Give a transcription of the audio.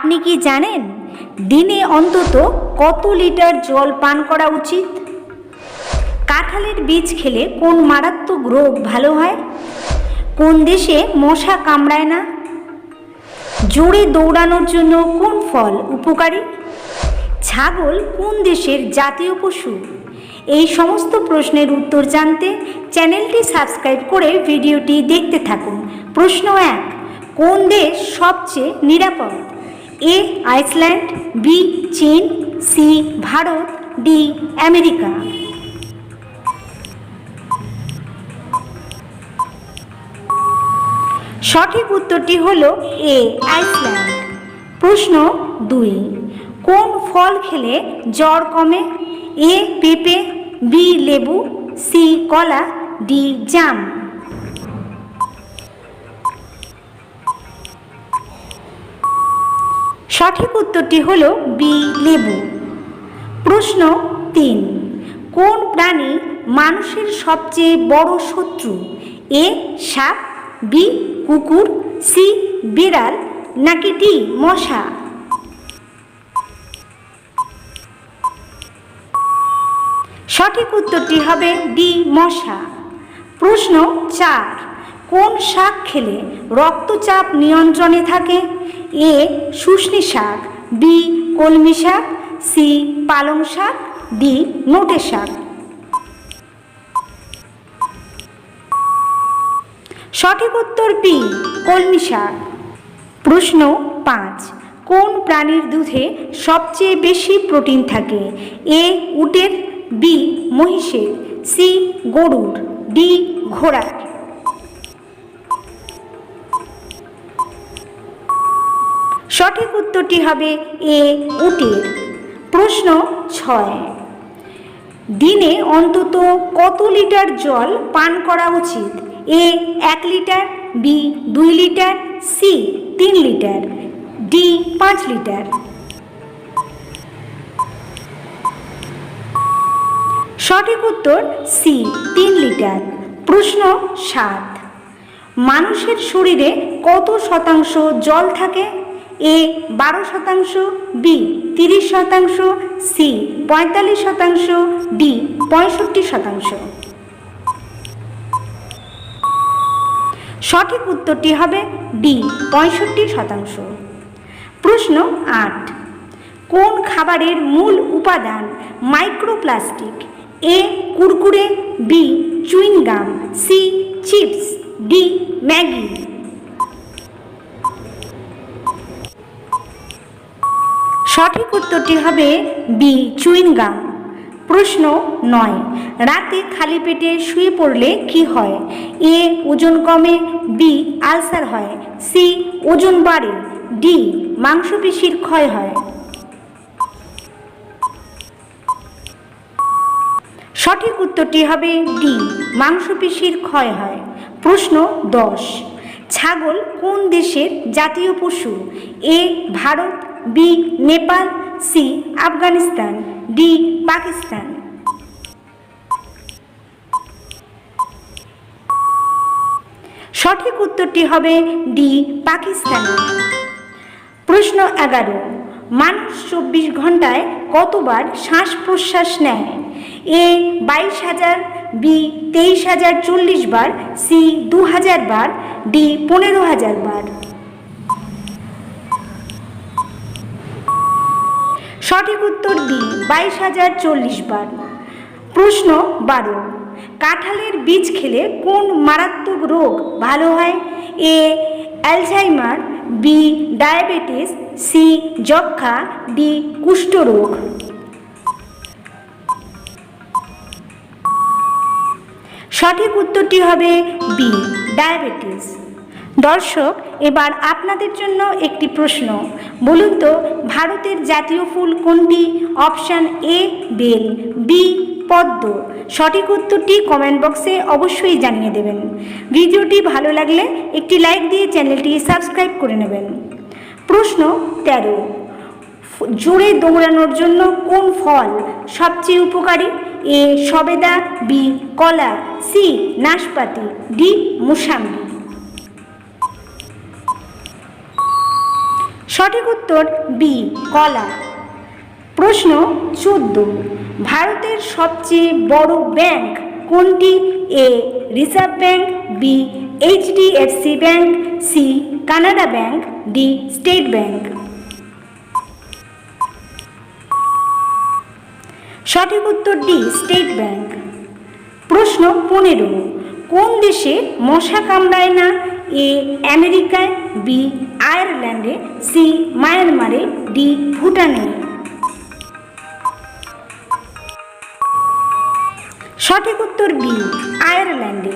আপনি কি জানেন দিনে অন্তত কত লিটার জল পান করা উচিত? কাঁঠালের বীজ খেলে কোন মারাত্মক রোগ ভালো হয়? কোন দেশে মশা কামড়ায় না? জোরে দৌড়ানোর জন্য কোন ফল উপকারী? ছাগল কোন দেশের জাতীয় পশু? এই সমস্ত প্রশ্নের উত্তর জানতে চ্যানেলটি সাবস্ক্রাইব করে ভিডিওটি দেখতে থাকুন। প্রশ্ন এক, কোন দেশ সবচেয়ে নিরাপদ? এ আইসল্যান্ড, বি চীন, সি ভারত, ডি আমেরিকা। সঠিক উত্তরটি হল এ, আইসল্যান্ড। প্রশ্ন দুই, কোন ফল খেলে জ্বর কমে? এ, পেঁপে, বি, লেবু, সি, কলা, ডি, জাম। সঠিক উত্তরটি হল বি, লেবু। প্রশ্ন তিন, কোন প্রাণী মানুষের সবচেয়ে বড় শত্রু? এ, সাপ, বি, কুকুর, সি, বিড়াল, নাকি ডি, মশা? সঠিক উত্তরটি হবে ডি, মশা। প্রশ্ন চার কোন শাক খেলে রক্তচাপ নিয়ন্ত্রণে থাকে? এ শুষ্নি শাক, বি, কলমি শাক, সি, পালং শাক, ডি, নোটে শাক। সঠিক উত্তর বি কলমি শাক। প্রশ্ন পাঁচ, কোন প্রাণীর দুধে সবচেয়ে বেশি প্রোটিন থাকে? এ, উটের, বি, মহিষের, সি, গরুর, ডি, ঘোড়ার। সঠিক উত্তরটি হবে এ, উটের। প্রশ্ন ছয়। দিনে অন্তত কত লিটার জল পান করা উচিত? এ, এক লিটার, বি, দুই লিটার, সি, তিন লিটার, ডি, পাঁচ লিটার। সঠিক উত্তর, সি, তিন লিটার। প্রশ্ন সাত। মানুষের শরীরে কত শতাংশ জল থাকে? এ বারো শতাংশ, বি তিরিশ শতাংশ, সি পঁয়তাল্লিশ শতাংশ, ডি পঁয়ষট্টি শতাংশ। সঠিক উত্তরটি হবে ডি পঁয়ষট্টি শতাংশ। প্রশ্ন আট। কোন খাবারের মূল উপাদান microplastic? A Kurkure, B chewing gum, C chips, D Maggi. সঠিক উত্তরটি হবে বি, চুইংগাম। প্রশ্ন নয়, রাতে খালি পেটে শুয়ে পড়লে কি হয়? এ, ওজন কমে, বি, আলসার হয়, সি, ওজন বাড়ে, ডি, মাংসপেশির ক্ষয় হয়। সঠিক উত্তরটি হবে ডি, মাংসপেশির ক্ষয় হয়। প্রশ্ন দশ, ছাগল কোন দেশের জাতীয় পশু? A, Bharat B Nepal C Afghanistan D Pakistan সঠিক উত্তরটি হবে ডি পাকিস্তান। প্রশ্ন এগারো, মানুষ চব্বিশ ঘন্টায় কতবার শ্বাস প্রশ্বাস নেয়? এ বাইশ হাজার বি তেইশ হাজার, চল্লিশ বার সি দু হাজার বার ডি পনেরো হাজার বার। সঠিক উত্তর বি বাইশ হাজার চল্লিশ বার। প্রশ্ন বারো, কাঁঠালের বীজ খেলে কোন মারাত্মক রোগ ভালো হয়? A Alzheimer B, diabetes, C যক্ষা ডি, কুষ্ঠরোগ। সঠিক উত্তরটি হবে বি, ডায়াবেটিস। দর্শক, এবার আপনাদের জন্য একটি প্রশ্ন। বলুন তো, ভারতের জাতীয় ফুল কোনটি? অপশান এ, বেল, বি, পদ্ম। সঠিক উত্তরটি কমেন্ট বক্সে অবশ্যই জানিয়ে দেবেন। ভিডিওটি ভালো লাগলে একটি লাইক দিয়ে চ্যানেলটি সাবস্ক্রাইব করে নেবেন। প্রশ্ন তেরো জোরে দৌড়ানোর জন্য কোন ফল সবচেয়ে উপকারী? এ, সবেদা, বি, কলা, সি, নাশপাতি, ডি, মুসাম্বি। সঠিক উত্তর বি, কলা। প্রশ্ন চোদ্দ, ভারতের সবচেয়ে বড় ব্যাংক কোনটি? A, reserve bank, B HDFC bank, C, Canada bank, D, state bank. সঠিক উত্তর ডি, স্টেট ব্যাংক। প্রশ্ন পনেরো, কোন দেশে মশা কামড়ায় না? এ, আমেরিকায়, বি আয়ারল্যান্ডে সি মায়ানমারে ডি ভুটানে। সঠিক উত্তর বি আয়ারল্যান্ডে।